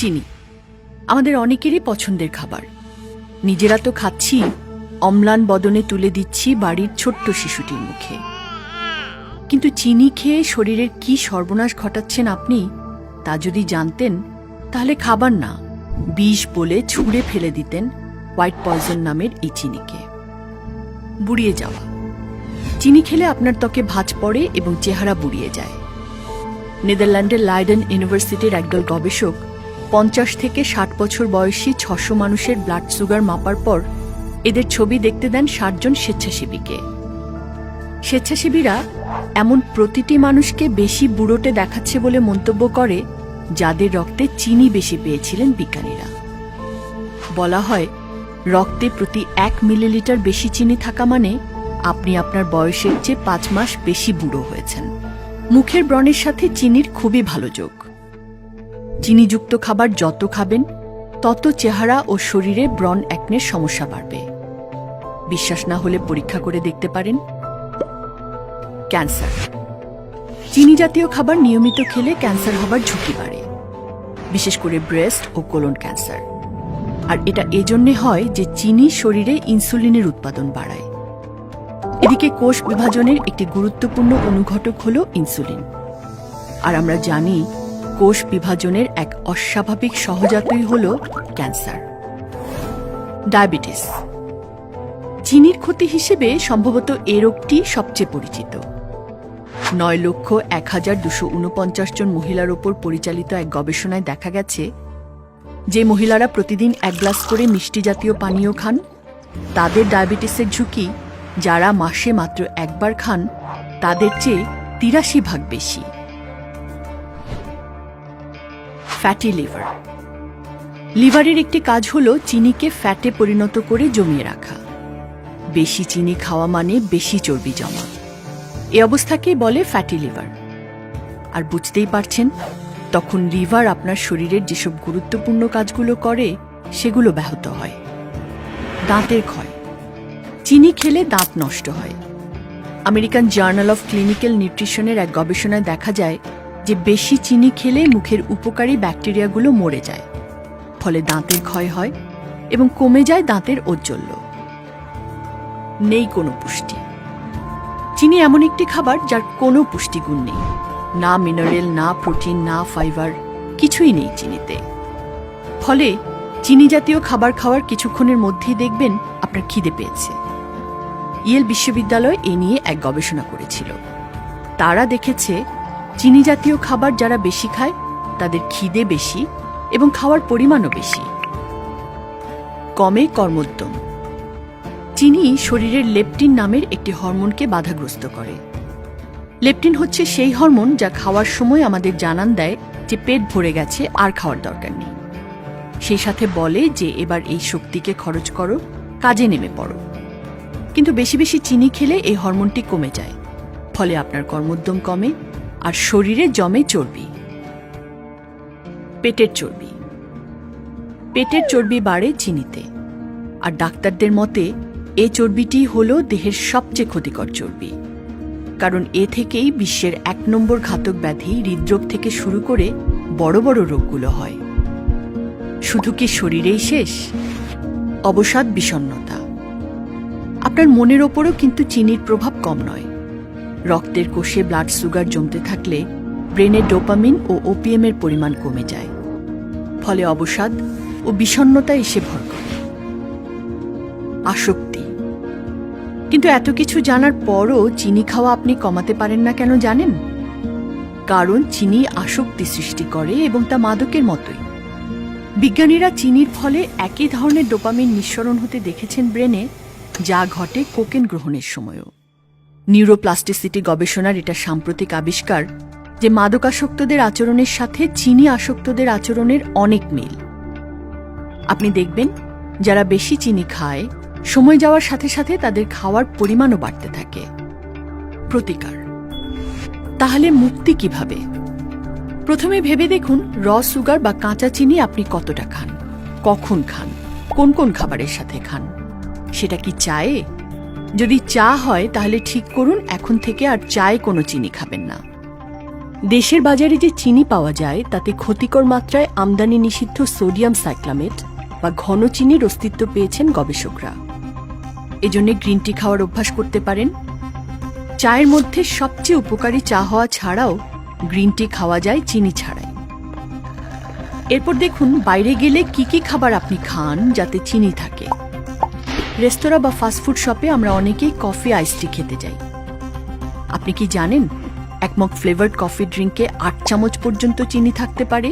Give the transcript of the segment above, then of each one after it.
চিনি। আমাদের অনেকেরই পছন্দের খাবার। নিজেরা তো খাচ্ছি, অম্লান বদনে তুলে দিচ্ছি বাড়ির ছোট্ট শিশুটির মুখে। কিন্তু চিনি খেয়ে শরীরের কি সর্বনাশ ঘটাচ্ছেন আপনি, তা যদি জানতেন, তাহলে খাবার না, বিষ বলে ছুঁড়ে ফেলে দিতেন হোয়াইট পয়জন নামের এই চিনিকে। বুড়িয়ে যাওয়া। চিনি খেলে আপনার ত্বকে ভাঁজ পড়ে এবং চেহারা বুড়িয়ে যায়। নেদারল্যান্ডের লাইডেন ইউনিভার্সিটির একদল গবেষক পঞ্চাশ থেকে ষাট বছর বয়সী ছশো মানুষের ব্লাড সুগার মাপার পর এদের ছবি দেখতে দেন ষাটজন স্বেচ্ছাসেবীকে। স্বেচ্ছাসেবীরা এমন প্রতিটি মানুষকে বেশি বুড়োটে দেখাচ্ছে বলে মন্তব্য করে, যাদের রক্তে চিনি বেশি পেয়েছিলেন বিজ্ঞানীরা। বলা হয়, রক্তে প্রতি এক মিলিলিটার বেশি চিনি থাকা মানে আপনি আপনার বয়সের চেয়ে পাঁচ মাস বেশি বুড়ো হয়েছেন। মুখের ব্রণের সাথে চিনির খুবই ভালো যোগ। চিনিযুক্ত খাবার যত খাবেন, তত চেহারা ও শরীরে ব্রণ একনের সমস্যা বাড়বে। বিশ্বাস না হলে পরীক্ষা করে দেখতে পারেন। ক্যান্সার। চিনি জাতীয় খাবার নিয়মিত খেলে ক্যান্সার হবার ঝুঁকি বাড়ে, বিশেষ করে ব্রেস্ট ও কোলন ক্যান্সার। আর এটা এজন্যে হয় যে চিনি শরীরে ইনসুলিনের উৎপাদন বাড়ায়। এদিকে কোষ বিভাজনের একটি গুরুত্বপূর্ণ অনুঘটক হল ইনসুলিন। আর আমরা জানি কোষ বিভাজনের এক অস্বাভাবিক সহজাতই হল ক্যান্সার। ডায়াবেটিস। চিনির ক্ষতি হিসেবে সম্ভবত এ রোগটি সবচেয়ে পরিচিত। নয় লক্ষ এক হাজার দুশো উনপঞ্চাশ জন মহিলার ওপর পরিচালিত এক গবেষণায় দেখা গেছে, যে মহিলারা প্রতিদিন এক গ্লাস করে মিষ্টি জাতীয় পানীয় খান। তাদের ডায়াবেটিসের ঝুঁকি, যারা মাসে মাত্র একবার খান, তাদের চেয়ে তিরাশি ভাগ বেশি। ফ্যাটি লিভার লিভারের একটি কাজ হল চিনিকে ফ্যাটে পরিণত করে জমিয়ে রাখা। বেশি চিনি খাওয়া মানে বেশি চর্বি জমা। এ অবস্থাকেই বলে ফ্যাটি লিভার আর বুঝতেই পারছেন, তখন লিভার আপনার শরীরের যেসব গুরুত্বপূর্ণ কাজগুলো করে, সেগুলো ব্যাহত হয়। দাঁতের ক্ষয়। চিনি খেলে দাঁত নষ্ট হয়। আমেরিকান জার্নাল অফ ক্লিনিক্যাল নিউট্রিশনের এক গবেষণায় দেখা যায় যে বেশি চিনি খেলে মুখের উপকারী ব্যাকটেরিয়াগুলো মরে যায়। ফলে দাঁতের ক্ষয় হয় এবং কমে যায় দাঁতের ঔজ্জ্বল্য। নেই কোনো পুষ্টি। চিনি এমন একটি খাবার যার কোনো পুষ্টিগুণ নেই। না মিনারেল, না প্রোটিন, না ফাইবার, কিছুই নেই চিনিতে। ফলে চিনি জাতীয় খাবার খাওয়ার কিছুক্ষণের মধ্যেই দেখবেন আপনার খিদে পেয়েছে। ইয়েল বিশ্ববিদ্যালয় এ নিয়ে এক গবেষণা করেছিল। তারা দেখেছে চিনি জাতীয় খাবার যারা বেশি খায়, তাদের খিদে বেশি এবং খাওয়ার পরিমাণও বেশি। কমে কর্মোদ্যম। চিনি শরীরের লেপটিন নামের একটি হরমোনকে বাধাগ্রস্ত করে। লেপটিন হচ্ছে সেই হরমোন যা খাওয়ার সময় আমাদের জানান দেয় যে পেট ভরে গেছে, আর খাওয়ার দরকার নেই। সেই সাথে বলে যে এবার এই শক্তিকে খরচ করো, কাজে নেমে পড়ো। কিন্তু বেশি বেশি চিনি খেলে এই হরমোনটি কমে যায়। ফলে আপনার কর্মোদ্যম কমে আর শরীরে জমে চর্বি। পেটের চর্বি। পেটের চর্বি বাড়ে চিনিতে। আর ডাক্তারদের মতে, এ চর্বিটি হল দেহের সবচেয়ে ক্ষতিকর চর্বি। কারণ এ থেকেই বিশ্বের এক নম্বর ঘাতক ব্যাধি হৃদরোগ থেকে শুরু করে বড় বড় রোগগুলো হয়। শুধু কি শরীরেই শেষ? অবসাদ বিষণ্নতা আপনার মনের ওপরও কিন্তু চিনির প্রভাব কম নয়। রক্তের কোষে ব্লাড সুগার জমতে থাকলে ব্রেনে ডোপামিন ও ওপিএমের পরিমাণ কমে যায়। ফলে অবসাদ ও বিষণ্নতা এসে ভর করে। আসক্তি। কিন্তু এত কিছু জানার পরও চিনি খাওয়া আপনি কমাতে পারেন না কেন জানেন? কারণ চিনি আসক্তি সৃষ্টি করে এবং তা মাদকের মতোই। বিজ্ঞানীরা চিনির ফলে একই ধরনের ডোপামিন নিঃসরণ হতে দেখেছেন ব্রেনে, যা ঘটে কোকেন গ্রহণের সময়ও। নিউরোপ্লাস্টিসিটি গবেষণার এটা সাম্প্রতিক আবিষ্কার যে মাদকাসক্তদের আচরণের সাথে চিনি আসক্তদের আচরণের অনেক মিল। আপনি দেখবেন, যারা বেশি চিনি খায়, সময় যাওয়ার সাথে সাথে তাদের খাওয়ার পরিমাণও বাড়তে থাকে। প্রতিকার। তাহলে মুক্তি কীভাবে? প্রথমে ভেবে দেখুন র সুগার বা কাঁচা চিনি আপনি কতটা খান, কখন খান, কোন কোন খাবারের সাথে খান। সেটা কি চায়ে? যদি চা হয়, তাহলে ঠিক করুন, এখন থেকে আর চায়ে কোনো চিনি খাবেন না। দেশের বাজারে যে চিনি পাওয়া যায়, তাতে ক্ষতিকর মাত্রায় আমদানি নিষিদ্ধ সোডিয়াম সাইক্লামেট বা ঘন চিনির অস্তিত্ব পেয়েছেন গবেষকরা। এজন্য গ্রিন টি খাওয়ার অভ্যাস করতে পারেন। চায়ের মধ্যে সবচেয়ে উপকারী চা হওয়া ছাড়াও গ্রিন টি খাওয়া যায় চিনি ছাড়াই। এরপর দেখুন, বাইরে গেলে কি কি খাবার আপনি খান যাতে চিনি থাকে। রেস্তোরাঁ বা ফাস্টফুড শপে আমরা অনেকেই কফি আইসটি খেতে যাই। আপনি কি জানেন, এক মগ ফ্লেভার্ড কফি ড্রিঙ্কে আট চামচ পর্যন্ত চিনি থাকতে পারে?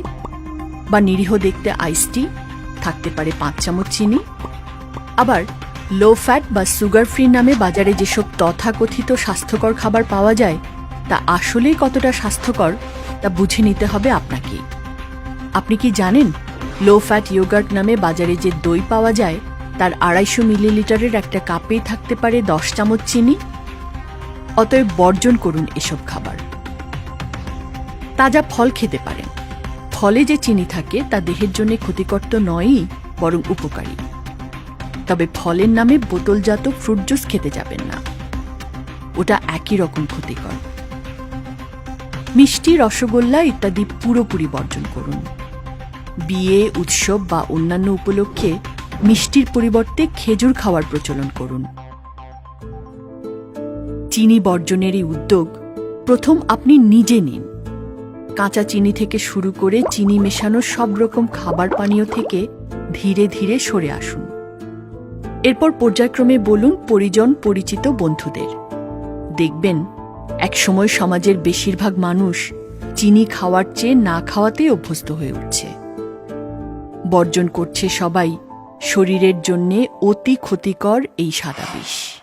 বা নিরীহ দেখতে আইসটি থাকতে পারে পাঁচ চামচ চিনি? আবার লো ফ্যাট বা সুগার ফ্রি নামে বাজারে যেসব তথাকথিত স্বাস্থ্যকর খাবার পাওয়া যায়, তা আসলেই কতটা স্বাস্থ্যকর তা বুঝে নিতে হবে আপনাকে। আপনি কি জানেন লো ফ্যাট ইয়োগার্ট নামে বাজারে যে দই পাওয়া যায় তার আড়াইশো মিলিলিটারের একটা কাপেই থাকতে পারে দশ চামচ চিনি। অতএব বর্জন করুন এসব খাবার। তাজা ফল খেতে পারেন। ফলে যে চিনি থাকে, তা দেহের জন্য ক্ষতিকর তো নয়ই, বরং উপকারী। তবে ফলের নামে বোতলজাত ফ্রুট জুস খেতে যাবেন না। ওটা একই রকম ক্ষতিকর। মিষ্টি, রসগোল্লা ইত্যাদি পুরোপুরি বর্জন করুন। বিয়ে, উৎসব বা অন্যান্য উপলক্ষে মিষ্টির পরিবর্তে খেজুর খাওয়ার প্রচলন করুন। চিনি বর্জনের এই উদ্যোগ। প্রথম আপনি নিজে নিন। কাঁচা চিনি থেকে শুরু করে চিনি মেশানো সব রকম খাবার পানীয় থেকে ধীরে ধীরে সরে আসুন। এরপর পর্যায়ক্রমে বলুন পরিজন পরিচিত বন্ধুদের। দেখবেন এক সময় সমাজের বেশিরভাগ মানুষ চিনি খাওয়ার চেয়ে না খাওয়াতেই অভ্যস্ত হয়ে উঠছে। বর্জন করছে সবাই শরীরের জন্যে অতি ক্ষতিকর এই সাদা বিষ।